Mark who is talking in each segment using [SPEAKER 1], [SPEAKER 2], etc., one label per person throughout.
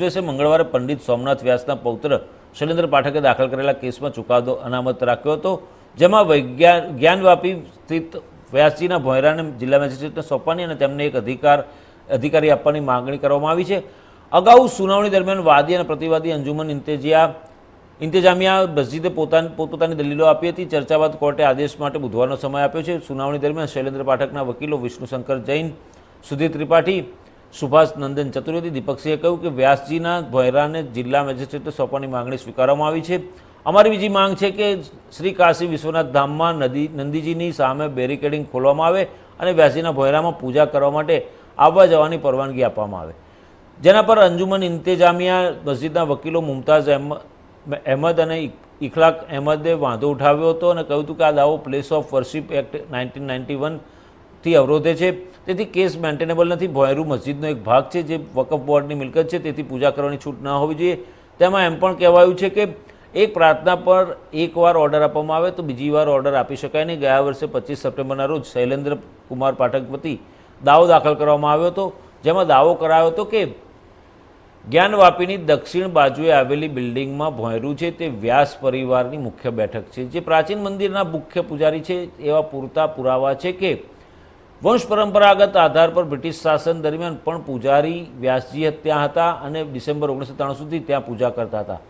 [SPEAKER 1] વિશ્વેશે મંગળવારે પંડિત સોમનાથ વ્યાસના પૌત્ર શૈલેન્દ્ર પાઠકે દાખલ કરેલા કેસમાં ચુકાદો અનામત રાખ્યો હતો, જેમાં વૈજ્ઞાન જ્ઞાનવાપી સ્થિત વ્યાસજીના ભોયરાને જિલ્લા મેજિસ્ટ્રેટને સોંપવાની અને તેમને એક અધિકાર, અધિકારી આપવાની માંગણી કરવામાં આવી છે. અગાઉ સુનાવણી દરમિયાન વાદી અને પ્રતિવાદી અંજુમન ઇન્તેજિયા ઇન્તેજામિયા મસ્જિદે પોતાની, પોતપોતાની દલીલો આપી હતી. ચર્ચા બાદ કોર્ટે આદેશ માટે બુધવારનો સમય આપ્યો છે. સુનાવણી દરમિયાન શૈલેન્દ્ર પાઠકના વકીલો વિષ્ણુશંકર જૈન, સુધીર ત્રિપાઠી સુભાષ નંદન ચતુર્વેદી દીપકસિંહે કહ્યું કે વ્યાસજીના ભોયરાને જિલ્લા મેજિસ્ટ્રેટે સોંપવાની માંગણી સ્વીકારવામાં આવી છે. અમારી બીજી માંગ છે કે શ્રી કાશી વિશ્વનાથ ધામમાં નદી, નંદીજીની સામે બેરિકેડિંગ ખોલવામાં આવે અને વ્યાસજીના ભોયરામાં પૂજા કરવા માટે આવવા જવાની પરવાનગી આપવામાં આવે. જેના પર અંજુમન ઇન્તેજામિયા મસ્જિદના વકીલો મુમતાઝ અહેમદ અને ઇખલાક અહેમદે વાંધો ઉઠાવ્યો હતો અને કહ્યું હતું કે આ દાવો place of worship act nineteen ninety વનથી અવરોધે છે. તેથી કેસ મેન્ટેનેબલ નથી. ભોયરું મસ્જિદનો એક ભાગ છે જે વકફ બોર્ડની મિલકત છે, તેથી પૂજા કરવાની છૂટ ન હોવી જોઈએ. તેમાં એમ પણ કહેવાયું છે કે એક પ્રાર્થના પર એકવાર ઓર્ડર આપવામાં આવે તો બીજી વાર ઓર્ડર આપી શકાય નહીં. ગયા વર્ષે પચીસ સપ્ટેમ્બરના રોજ શૈલેન્દ્ર કુમાર પાઠક વતી દાવો દાખલ કરવામાં આવ્યો હતો, જેમાં દાવો કરાયો હતો કે જ્ઞાનવાપીની દક્ષિણ બાજુએ આવેલી બિલ્ડિંગમાં ભોંયરું છે તે વ્યાસ પરિવારની મુખ્ય બેઠક છે. જે પ્રાચીન મંદિરના મુખ્ય પૂજારી છે, એવા પૂરતા પુરાવા છે કે વંશ પરંપરાગત આધાર પર બ્રિટિશ શાસન દરમિયાન પણ પૂજારી વ્યાસજી ત્યાં હતા અને ડિસેમ્બર ઓગણીસો ત્રાણું સુધી ત્યાં પૂજા કરતા હતા.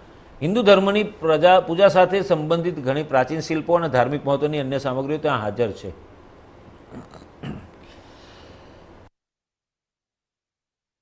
[SPEAKER 1] હિન્દુ ધર્મની પ્રજા, પૂજા સાથે સંબંધિત ઘણી પ્રાચીન શિલ્પો અને ધાર્મિક મહત્વની અન્ય સામગ્રીઓ ત્યાં હાજર છે.